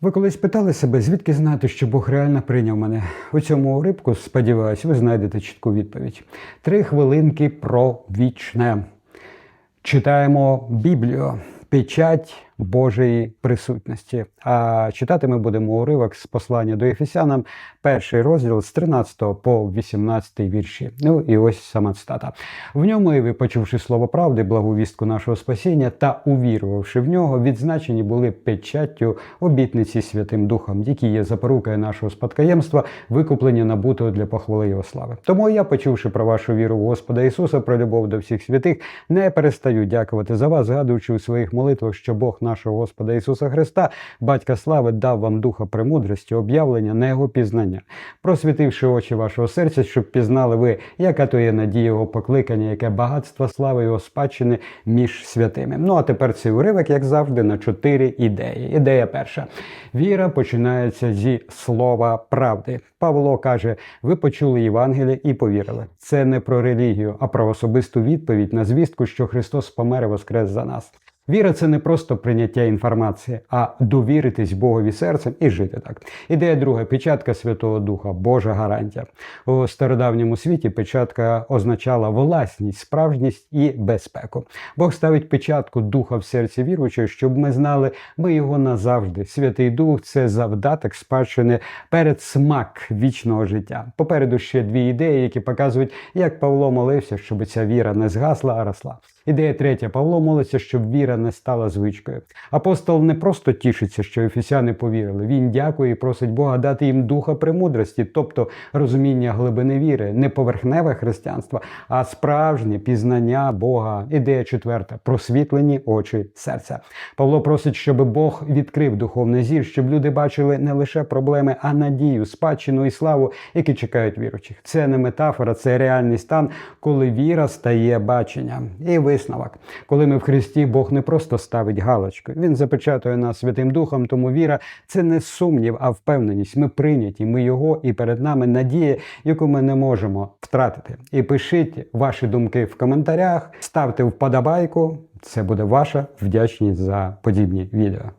Ви колись питали себе, звідки знати, що Бог реально прийняв мене? У цьому уривку, сподіваюсь, ви знайдете чітку відповідь. Три хвилинки про вічне. Читаємо Біблію, печать Божої присутності. А читати ми будемо уривок з послання до Ефесянам, перший розділ з 13 по 18 вірші. Ну і ось сама цитата. В ньому, і ви, почувши слово правди, благу вістку нашого спасіння та увірувавши в нього, відзначені були печаттю обітниці Святим Духом, які є запорукою нашого спадкоємства, викуплення набутого для похвали Його слави. Тому я, почувши про вашу віру в Господа Ісуса, про любов до всіх святих, не перестаю дякувати за вас, згадуючи у своїх молитвах, що Бог нашого Господа Ісуса Христа, Батька слави, дав вам духа премудрості, об'явлення на Його пізнання, просвітивши очі вашого серця, щоб пізнали ви, яка то є надія Його покликання, яке багатство слави Його спадщини між святими. Ну а тепер цей уривок, як завжди, на чотири ідеї. Ідея перша: віра починається зі слова правди. Павло каже: ви почули Євангеліє і повірили. Це не про релігію, а про особисту відповідь на звістку, що Христос помер і воскрес за нас. Віра це не просто прийняття інформації, а довіритись Богові серцем і жити так. Ідея друга печатка Святого Духа, Божа гарантія. У стародавньому світі печатка означала власність, справжність і безпеку. Бог ставить печатку духа в серці віруючого, щоб ми знали, ми його назавжди. Святий Дух це завдаток спадщини перед смак вічного життя. Попереду ще дві ідеї, які показують, як Павло молився, щоб ця віра не згасла, а росла. Ідея третя. Павло молиться, щоб віра не стала звичкою. Апостол не просто тішиться, що ефесяни повірили. Він дякує і просить Бога дати їм духа премудрості, тобто розуміння глибини віри, не поверхневе християнство, а справжнє пізнання Бога. Ідея четверта просвітлені очі серця. Павло просить, щоб Бог відкрив духовний зір, щоб люди бачили не лише проблеми, а надію, спадщину і славу, які чекають віруючих. Це не метафора, це реальний стан, коли віра стає баченням. І висновок, коли ми в Христі, Бог не просто ставить галочку, Він запечатує нас Святим Духом, тому віра це не сумнів, а впевненість. Ми прийняті, ми його, і перед нами надія, яку ми не можемо втратити. І пишіть ваші думки в коментарях, ставте вподобайку. Це буде ваша вдячність за подібні відео.